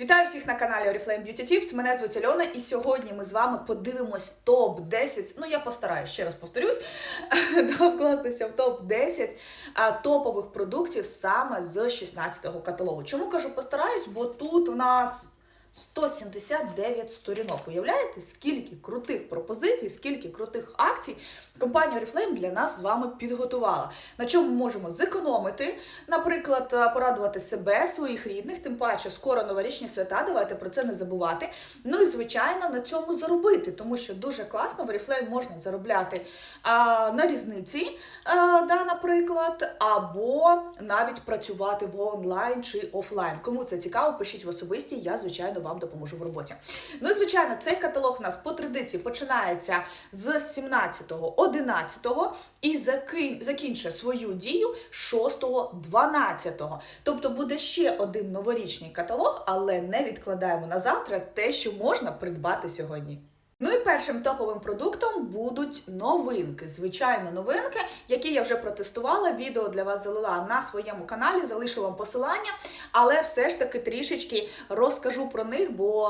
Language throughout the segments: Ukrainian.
Вітаю всіх на каналі Oriflame Beauty Tips. Мене звуть Альона, і сьогодні ми з вами подивимось топ 10. Ну я постараюсь ще раз повторюсь, да, вкластися в топ 10 топових продуктів саме з 16-го каталогу. Чому кажу постараюсь? Бо тут у нас 179 сторінок. Уявляєте, скільки крутих пропозицій, скільки крутих акцій компанія Oriflame для нас з вами підготувала. На чому ми можемо зекономити, наприклад, порадувати себе, своїх рідних, тим паче скоро новорічні свята. Давайте про це не забувати. Ну і звичайно на цьому заробити, тому що дуже класно в Oriflame можна заробляти а, на різниці, а, да, наприклад, або навіть працювати в онлайн чи офлайн. Кому це цікаво, пишіть в особисті, я звичайно вам допоможу в роботі. Ну і звичайно, цей каталог у нас по традиції починається з 17-го, 11-го і закінчує свою дію 6-го, 12-го. Тобто буде ще один новорічний каталог, але не відкладаємо на завтра те, що можна придбати сьогодні. Ну і першим топовим продуктом будуть новинки. Звичайно, новинки, які я вже протестувала. Відео для вас залила на своєму каналі, залишу вам посилання, але все ж таки трішечки розкажу про них, бо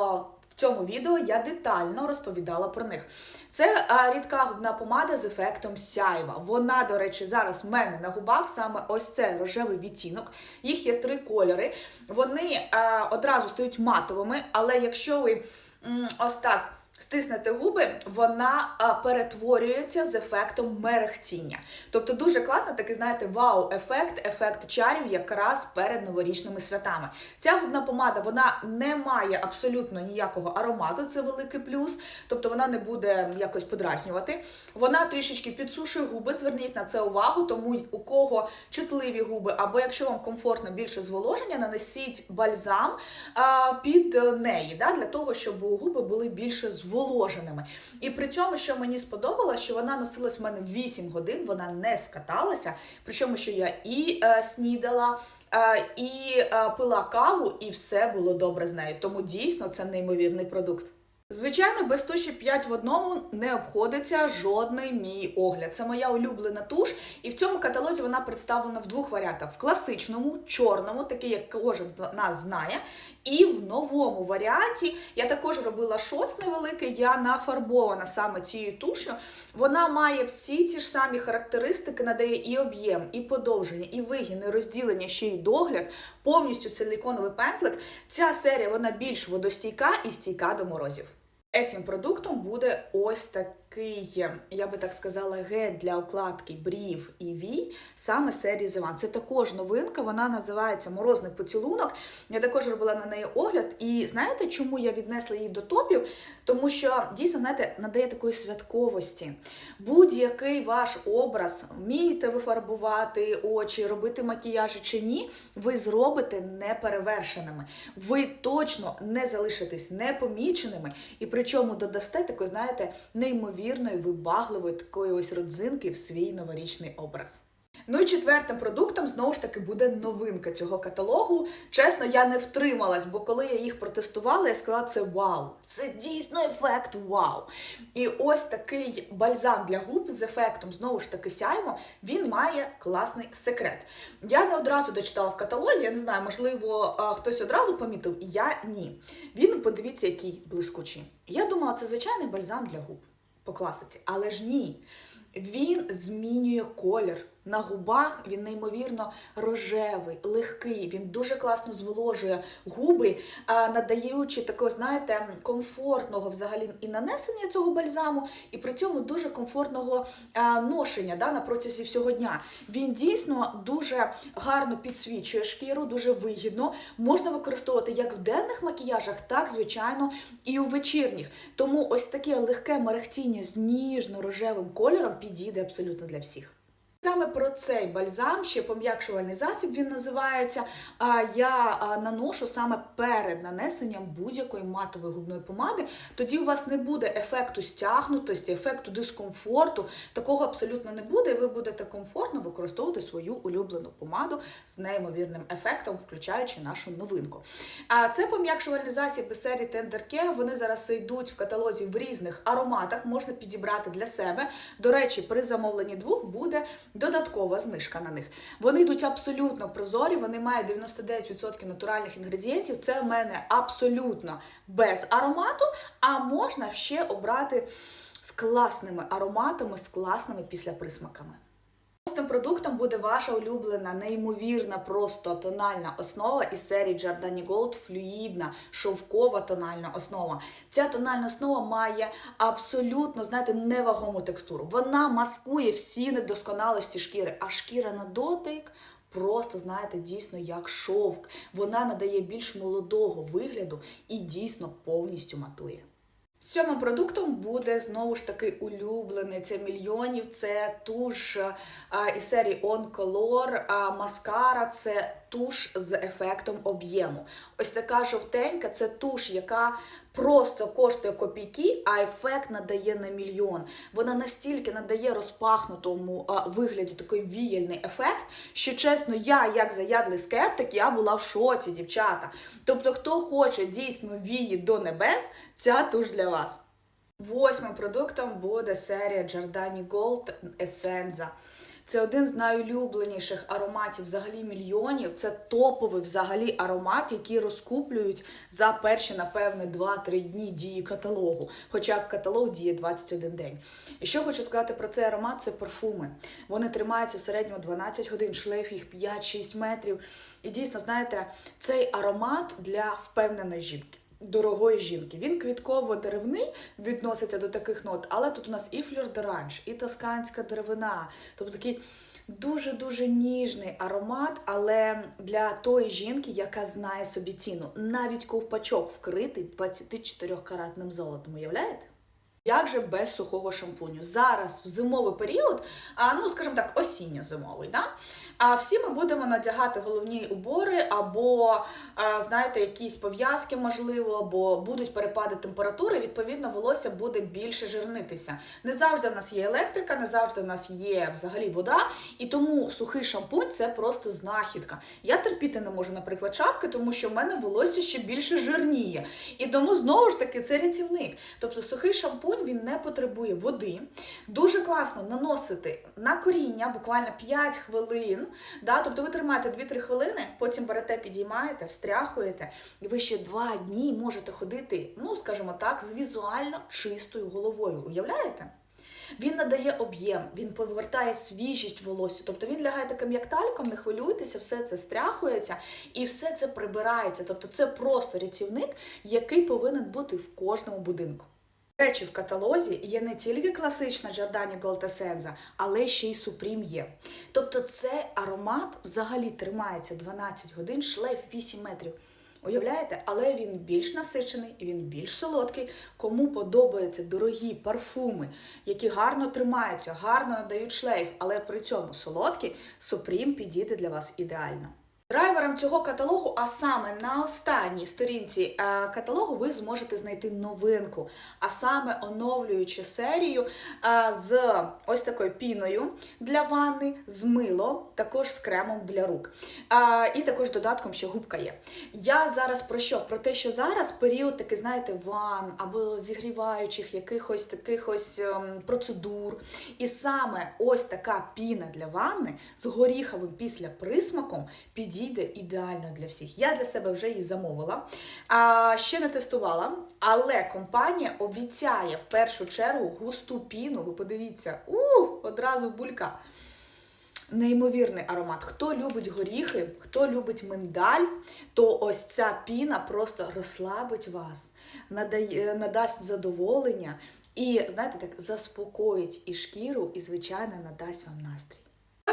в цьому відео я детально розповідала про них. Це а, рідка губна помада з ефектом сяйва. Вона, до речі, зараз в мене на губах саме ось це рожевий відтінок. Їх є три кольори. Вони а, одразу стають матовими, але якщо ви м, ось так. Стиснете губи, вона перетворюється з ефектом мерехтіння. Тобто дуже класно, такий, знаєте, вау-ефект, ефект чарів якраз перед новорічними святами. Ця губна помада вона не має абсолютно ніякого аромату, це великий плюс. Тобто вона не буде якось подразнювати. Вона трішечки підсушує губи, зверніть на це увагу, тому у кого чутливі губи, або якщо вам комфортно більше зволоження, нанесіть бальзам а, під е, неї, для того, щоб губи були більше зволоженими. І при цьому, що мені сподобалося, що вона носилась в мене 8 годин, вона не скаталася. Причому, що я і е, снідала. е, І е, пила каву, і все було добре з нею. Тому дійсно це неймовірний продукт. Звичайно, без туші 5 в одному не обходиться жодний мій огляд. Це моя улюблена туш, і в цьому каталозі вона представлена в двох варіантах: в класичному, чорному, такий, як кожен з нас знає, і в новому варіанті я також робила шоц невеликий, я нафарбована саме цією тушю. Вона має всі ті ж самі характеристики, надає і об'єм, і подовження, і вигін, і розділення, ще й догляд, повністю силіконовий пензлик. Ця серія вона більш водостійка і стійка до морозів. Этим продуктом буде ось такий, я би так сказала, гель для укладки брів і вій, саме серії One. Це також новинка, вона називається Морозний поцілунок. Я також робила на неї огляд. І знаєте, чому я віднесла її до топів? Тому що дійсно, знаєте, надає такої святковості. Будь-який ваш образ, вмієте ви фарбувати очі, робити макіяжі чи ні, ви зробите неперевершеними. Ви точно не залишитесь непоміченими, і причому додасте такої, знаєте, неймовірної, вибагливої такої ось родзинки в свій новорічний образ. Ну і четвертим продуктом знову ж таки буде новинка цього каталогу. Чесно, я не втрималась, бо коли я їх протестувала, я сказала, це вау, це дійсно ефект вау. І ось такий бальзам для губ з ефектом знову ж таки сяйво, він має класний секрет. Я не одразу дочитала в каталозі, я не знаю, можливо, хтось одразу помітив, я ні. Він, подивіться, який блискучий. Я думала, це звичайний бальзам для губ по класиці, але ж ні. Він змінює колір. На губах він неймовірно рожевий, легкий. Він дуже класно зволожує губи, надаючи такого, знаєте, комфортного взагалі і нанесення цього бальзаму, і при цьому дуже комфортного ношення да, на протязі всього дня. Він дійсно дуже гарно підсвічує шкіру, дуже вигідно. Можна використовувати як в денних макіяжах, так, звичайно, і у вечірніх. Тому ось таке легке мерехтіння з ніжно-рожевим кольором підійде абсолютно для всіх. Саме про цей бальзам, ще пом'якшувальний засіб він називається. а, Я наношу саме перед нанесенням будь-якої матової губної помади. Тоді у вас не буде ефекту стягнутості, ефекту дискомфорту. Такого абсолютно не буде, і ви будете комфортно використовувати свою улюблену помаду з неймовірним ефектом, включаючи нашу новинку. А це пом'якшувальний засіб із серії Care. Вони зараз йдуть в каталозі в різних ароматах, можна підібрати для себе. До речі, при замовленні двох буде додаткова знижка на них. Вони йдуть абсолютно прозорі, вони мають 99% натуральних інгредієнтів. Це в мене абсолютно без аромату, а можна ще обрати з класними ароматами, з класними післяприсмаками. Наступним продуктом буде ваша улюблена, неймовірна, просто тональна основа із серії Giordani Gold флюїдна, шовкова тональна основа. Ця тональна основа має абсолютно, знаєте, невагому текстуру. Вона маскує всі недосконалості шкіри, а шкіра на дотик. Просто знаєте, дійсно як шовк. Вона надає більш молодого вигляду і дійсно повністю матує. Сьомим продуктом буде знову ж таки улюблений. Це мільйонів, це туш із серії On Color, а маскара це туш з ефектом об'єму. Ось така жовтенька це туш, яка просто коштує копійки, а ефект надає на мільйон. Вона настільки надає розпахнутому вигляді такий віяльний ефект, що чесно, я, як заядлий скептик, я була в шоці, дівчата. Тобто, хто хоче дійсно вії до небес, ця туш для вас. Восьмим продуктом буде серія Giordani Gold Essenza. Це один з найулюбленіших ароматів взагалі мільйонів. Це топовий взагалі аромат, який розкуплюють за перші, напевне, 2-3 дні дії каталогу. Хоча каталог діє 21 день. І що хочу сказати про цей аромат, це парфуми. Вони тримаються в середньому 12 годин, шлейф їх 5-6 метрів. І дійсно, знаєте, цей аромат для впевненої жінки. Дорогої жінки. Він квітково-деревний відноситься до таких нот, але тут у нас і флюрдеранж, і тосканська деревина. Тобто такий дуже-дуже ніжний аромат, але для тої жінки, яка знає собі ціну. Навіть ковпачок вкритий 24-каратним золотом. Уявляєте? Як же без сухого шампуню? Зараз в зимовий період, а, ну скажімо так, осінньо-зимовий, да? А всі ми будемо надягати головні убори, або, знаєте, якісь пов'язки, можливо, або будуть перепади температури, відповідно, волосся буде більше жирнитися. Не завжди в нас є електрика, не завжди в нас є взагалі вода, і тому сухий шампунь це просто знахідка. Я терпіти не можу, наприклад, чапки, тому що в мене волосся ще більше жирніє. І тому знову ж таки це рятівник. Тобто сухий шампунь він не потребує води. Дуже класно наносити на коріння буквально 5 хвилин. Да? Тобто ви тримаєте 2-3 хвилини, потім берете, підіймаєте, встряхуєте, і ви ще 2 дні можете ходити, ну скажімо так, з візуально чистою головою. Уявляєте? Він надає об'єм, він повертає свіжість волосся. Тобто він лягає таким як тальком, не хвилюйтеся, все це стряхується і все це прибирається. Тобто це просто рятівник, який повинен бути в кожному будинку. Речі, в каталозі є не тільки класична Gold Essenza, але ще й Supreme є. Тобто цей аромат взагалі тримається 12 годин, шлейф 8 метрів. Уявляєте? Але він більш насичений, він більш солодкий. Кому подобаються дорогі парфуми, які гарно тримаються, гарно надають шлейф, але при цьому солодкі, Supreme підійде для вас ідеально. Драйвером цього каталогу, а саме на останній сторінці е, каталогу, ви зможете знайти новинку, а саме оновлюючи серію е, з ось такою піною для ванни, з милом, також з кремом для рук. Е, І також додатком, що губка є. Я зараз про що? Про те, що зараз період такий, знаєте, ван або зігріваючих якихось таких ось ем, процедур. І саме ось така піна для ванни з горіховим після присмаком підійде ідеально для всіх. Я для себе вже її замовила, а ще не тестувала, але компанія обіцяє в першу чергу густу піну. Ви подивіться, у одразу булька. Неймовірний аромат. Хто любить горіхи, хто любить миндаль, то ось ця піна просто розслабить вас, надає, надасть задоволення і, знаєте, так заспокоїть і шкіру, і, звичайно, надасть вам настрій.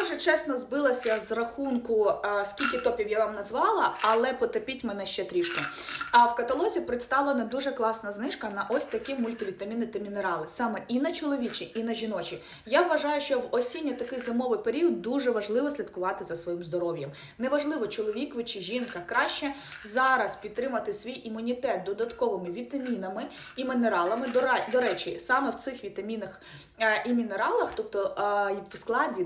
Вже чесно збилася з рахунку, скільки топів я вам назвала, але потерпіть мене ще трішки. А в каталозі представлена дуже класна знижка на ось такі мультивітаміни та мінерали, саме і на чоловічі, і на жіночі. Я вважаю, що в осінньо такий зимовий період дуже важливо слідкувати за своїм здоров'ям. Неважливо, чоловік ви чи жінка, краще зараз підтримати свій імунітет додатковими вітамінами і мінералами. До, речі, саме в цих вітамінах е, і мінералах, тобто е, в складі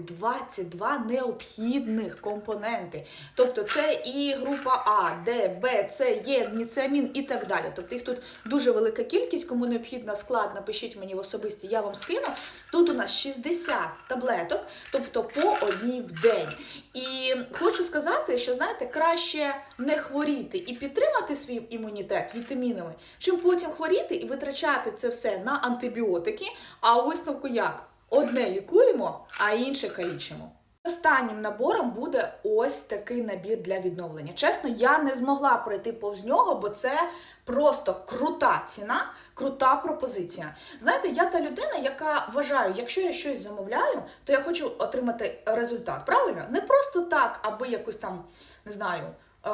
22 необхідних компоненти. Тобто це і група А, Д, Б, С, Є, ціамін і так далі. Тобто їх тут дуже велика кількість. Кому необхідно склад, напишіть мені в особисті, я вам скину. Тут у нас 60 таблеток, тобто по одній в день. І хочу сказати, що знаєте, краще не хворіти і підтримати свій імунітет вітамінами, чим потім хворіти і витрачати це все на антибіотики. А у висновку як? Одне лікуємо, а інше калічимо. Останнім набором буде ось такий набір для відновлення. Чесно, я не змогла пройти повз нього, бо це просто крута ціна, крута пропозиція. Знаєте, я та людина, яка вважаю, якщо я щось замовляю, то я хочу отримати результат. Правильно? Не просто так, аби якусь там, не знаю. е,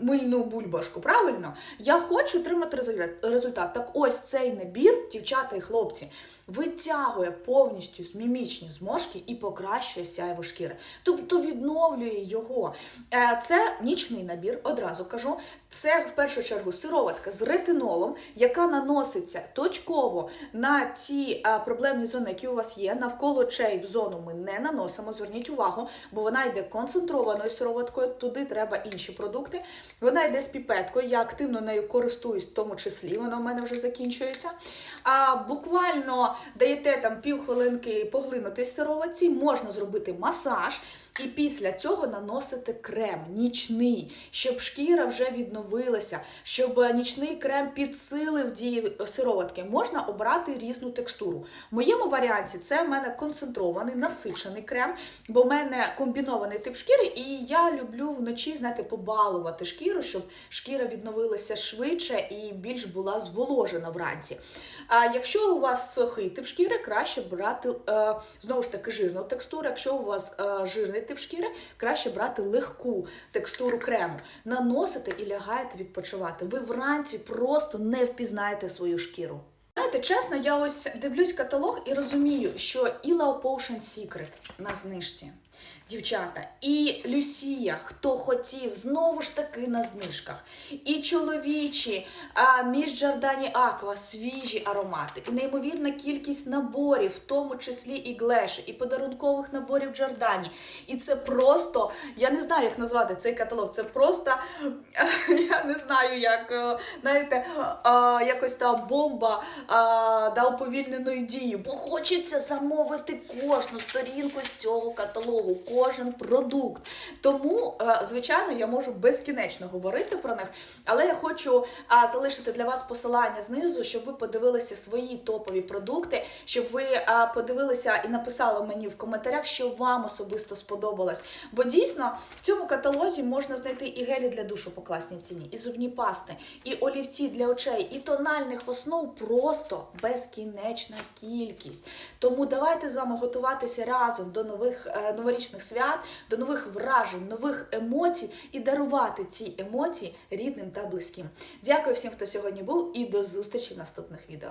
Мильну бульбашку, правильно? Я хочу отримати результат. Так ось цей набір, дівчата і хлопці, витягує повністю мімічні зморшки і покращує сяйво шкіри. Тобто відновлює його. Е, Це нічний набір, одразу кажу. Це в першу чергу сироватка з ретинолом, яка наноситься точково на ті е, проблемні зони, які у вас є. Навколо очей в зону ми не наносимо. Зверніть увагу, бо вона йде концентрованою сироваткою. Туди треба інші продукти. Вона йде з піпеткою. Я активно нею користуюсь, в тому числі. Вона в мене вже закінчується. А буквально даєте там півхвилинки поглинути сироватці, можна зробити масаж. І після цього наносити крем нічний, щоб шкіра вже відновилася, щоб е, нічний крем підсилив дії сироватки. Можна обрати різну текстуру. В моєму варіанті це в мене концентрований, насичений крем, бо в мене комбінований тип шкіри, і я люблю вночі, знаєте, побалувати шкіру, щоб шкіра відновилася швидше і більш була зволожена вранці. А якщо у вас сухий тип шкіри, краще брати е, знову ж таки жирну текстуру. Якщо у вас е, жирний тип шкіри, краще брати легку текстуру крему, Наносите і лягаєте відпочивати. Ви вранці просто не впізнаєте свою шкіру. Знаєте, чесно, я ось дивлюсь каталог і розумію, що і Potion Secret на знижці. Дівчата, і Люсія, хто хотів, знову ж таки на знижках. І чоловічі, а, між Джордані Аква, свіжі аромати, і неймовірна кількість наборів, в тому числі і глеші, і подарункових наборів Джордані. І це просто, я не знаю, як назвати цей каталог. Це просто, я не знаю, як, е, знаєте, якось та бомба а, да, уповільненої дії. Бо хочеться замовити кожну сторінку з цього каталогу, кожен продукт. Тому, е, звичайно, я можу безкінечно говорити про них, але я хочу залишити для вас посилання знизу, щоб ви подивилися свої топові продукти, щоб ви подивилися і написали мені в коментарях, що вам особисто сподобалось. Бо дійсно в цьому каталозі можна знайти і гелі для душу по класній ціні, і зубні пасти, і олівці для очей, і тональних основ просто безкінечна кількість. Тому давайте з вами готуватися разом до нових е, новорічних свят, до нових вражень, нових емоцій і дарувати ці емоції рідним та близьким. Дякую всім, хто сьогодні був, і до зустрічі в наступних відео.